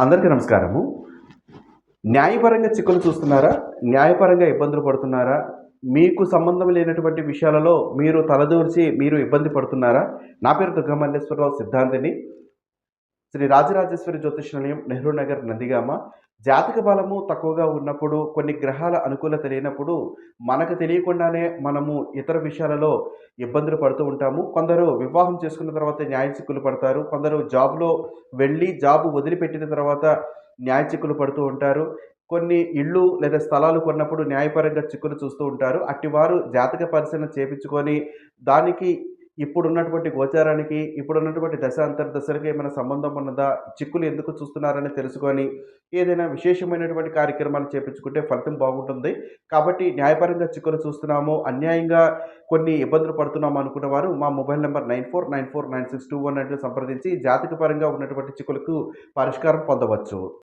అందరికీ నమస్కారము. న్యాయపరంగా చిక్కులు చూస్తున్నారా? న్యాయపరంగా ఇబ్బందులు పడుతున్నారా? మీకు సంబంధం లేనటువంటి విషయాలలో మీరు తలదూర్చి మీరు ఇబ్బంది పడుతున్నారా? నా పేరు దుర్గమల్లేశ్వరరావు సిద్ధాంతిని. శ్రీ రాజరాజేశ్వరి జ్యోతిష్ నిలయం నెహ్రూ నగర్ నందిగామ. జాతక బలము తక్కువగా ఉన్నప్పుడు కొన్ని గ్రహాల అనుకూలత లేనప్పుడు మనకు తెలియకుండానే మనము ఇతర విషయాలలో ఇబ్బందులు పడుతూ ఉంటాము. కొందరు వివాహం చేసుకున్న తర్వాత న్యాయ చిక్కులు పడతారు. కొందరు జాబ్లో వెళ్ళి జాబ్ వదిలిపెట్టిన తర్వాత న్యాయ చిక్కులు పడుతూ ఉంటారు. కొన్ని ఇళ్ళు లేదా స్థలాలు కొన్నప్పుడు న్యాయపరంగా చిక్కులు చూస్తూ ఉంటారు. అట్టి వారు జాతక పరిశీలన చేపించుకొని దానికి ఇప్పుడున్నటువంటి గోచారానికి ఇప్పుడున్నటువంటి దశ అంతర్దశలకి ఏమైనా సంబంధం ఉన్నదా? చిక్కులు ఎందుకు చూస్తున్నారని తెలుసుకొని ఏదైనా విశేషమైనటువంటి కార్యక్రమాలు చేపించుకుంటే ఫలితం బాగుంటుంది. కాబట్టి న్యాయపరంగా చిక్కులు చూస్తున్నాము అన్యాయంగా కొన్ని ఇబ్బందులు పడుతున్నాము అనుకున్న వారు మా mobile number nine four nine four nine six two one సంప్రదించి జాతక పరంగా ఉన్నటువంటి చిక్కులకు పరిష్కారం పొందవచ్చు.